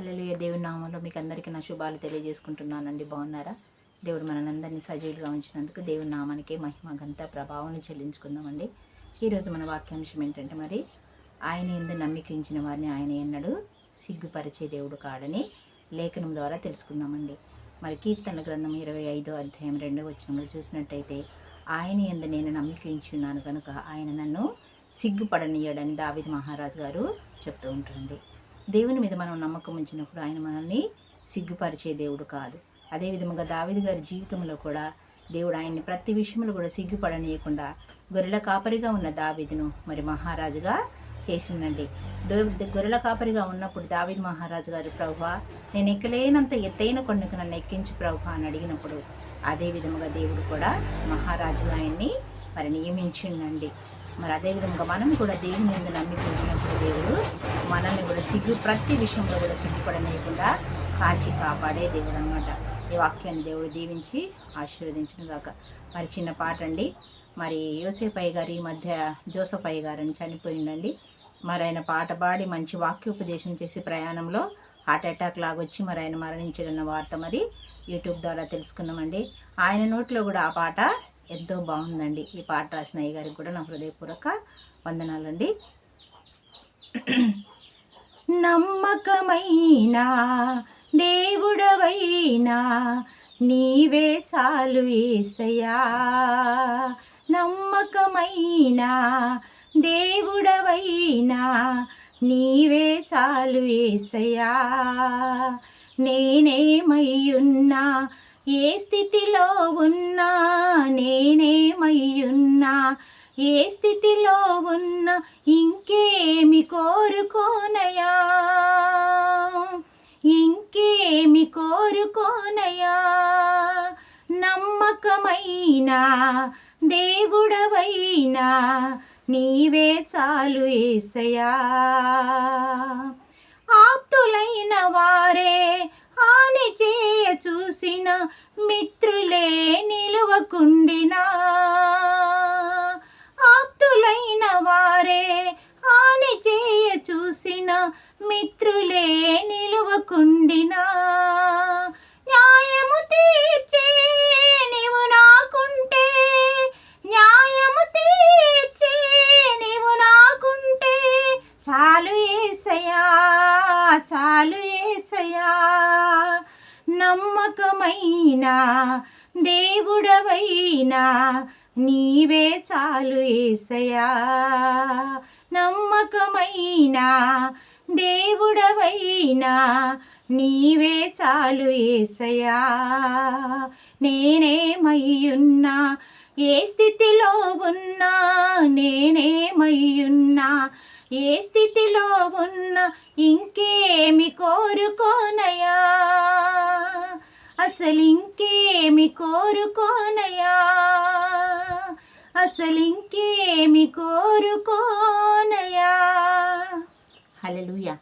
హల్లెలూయా. దేవుని నామంలో మీకు అందరికీ నా శుభాలు తెలియజేసుకుంటున్నానండి. బాగున్నారా? దేవుడు మనందరినీ సజీవులుగా ఉంచినందుకు దేవుని నామానికి మహిమ గంత ప్రభావం చెల్లించుకుందామండి. ఈరోజు మన వాక్యాంశం ఏంటంటే మరి ఆయన ఎందు నమ్మికించిన వారిని ఆయన ఎన్నడు సిగ్గుపరిచే దేవుడు కాడని లేఖనం ద్వారా తెలుసుకుందామండి. మరి కీర్తన గ్రంథం ఇరవై ఐదో అధ్యాయం రెండో వచనంలో చూసినట్టయితే ఆయన ఎందు నేను నమ్మికించున్నాను కనుక ఆయన నన్ను సిగ్గుపడనీయడని దావిద్ మహారాజు గారు చెప్తూ ఉంటుంది దేవుని మీద మనం నమ్మకం ఉంచినప్పుడు ఆయన మనల్ని సిగ్గుపరిచే దేవుడు కాదు. అదేవిధముగా దావిది గారి జీవితంలో కూడా దేవుడు ఆయన్ని ప్రతి విషయంలో కూడా సిగ్గుపడనీయకుండా గొర్రెల కాపరిగా ఉన్న దావిదును మరి మహారాజుగా చేసిందండి. దో- గొర్రెల కాపరిగా ఉన్నప్పుడు దావిద్ మహారాజు గారి ప్రభువా నేను ఎక్కలేనంత ఎత్తైన కొండకు నన్ను ఎక్కించు ప్రభు అని అడిగినప్పుడు అదే విధముగా దేవుడు కూడా మహారాజుగా ఆయన్ని మరి నియమించిండండి. మరి అదే విధంగా మనం కూడా దేవుని మీద నమ్మి ఉంచినప్పుడు దేవుడు మనల్ని కూడా సిగ్గు ప్రతి విషయంలో కూడా సిగ్గుపడనేయకుండా కాచి కాపాడే దేవుడు అనమాట ఈ వాక్యాన్ని దేవుడు దీవించి ఆశీర్వదించిన కాక మరి చిన్న పాట అండి. మరి యోసేపయ్య గారు ఈ మధ్య జోసఫయ్య గారు అని చనిపోయిందండి మరి ఆయన పాట పాడి మంచి వాక్యోపదేశం చేసి ప్రయాణంలో హార్ట్ అటాక్ లాగొచ్చి మరి ఆయన మరణించడన్న వార్త మరి యూట్యూబ్ ద్వారా తెలుసుకున్నామండి. ఆయన నోట్లో కూడా ఆ పాట ఎంతో బాగుందండి. ఈ పాట రాసిన అయ్య గారికి కూడా నా హృదయపూర్వక వందనాలండి. నమ్మకమైన దేవుడవైనా నీవే చాలు ఏసయ్యా. నమ్మకమైన దేవుడవైనా నీవే చాలు ఏసయ్యా. నేనేమయ్యున్నా ఏ స్థితిలో ఉన్నా నేనేమయ్యున్నా ఏ స్థితిలో ఉన్నా ఇంకేమి కోరుకోనయా ఇంకేమి కోరుకోనయా నమ్మకమైన దేవుడవైనా నీవే చాలు ఏసయా ఆప్తులైన వారే హాని చేయ చూసిన మిత్రులే నిలువకుండినా. ఆప్తులైన వారే ఆని చేయ చూసిన మిత్రులే నిలువకుండినా. న్యాయము తీర్చే నీవు నాకుంటే న్యాయము తీర్చే నీవు నాకుంటే చాలు ఏసయా చాలు ఏసయా నమ్మకమైన దేవుడవైనా నీవే చాలు ఏసయా నమ్మకమైన దేవుడవైనా నీవే చాలు ఏసయా నేనేమయ్యున్నా? ఏ స్థితిలో ఉన్నా? నేనేమయ్యున్నా? ఏ స్థితిలో ఉన్నా? ఇంకేమి కోరుకోనయా అసలు ఇంకేమి కోరుకోనయా అసలు ఇంకేమి కోరుకోనయా హల్లెలూయా.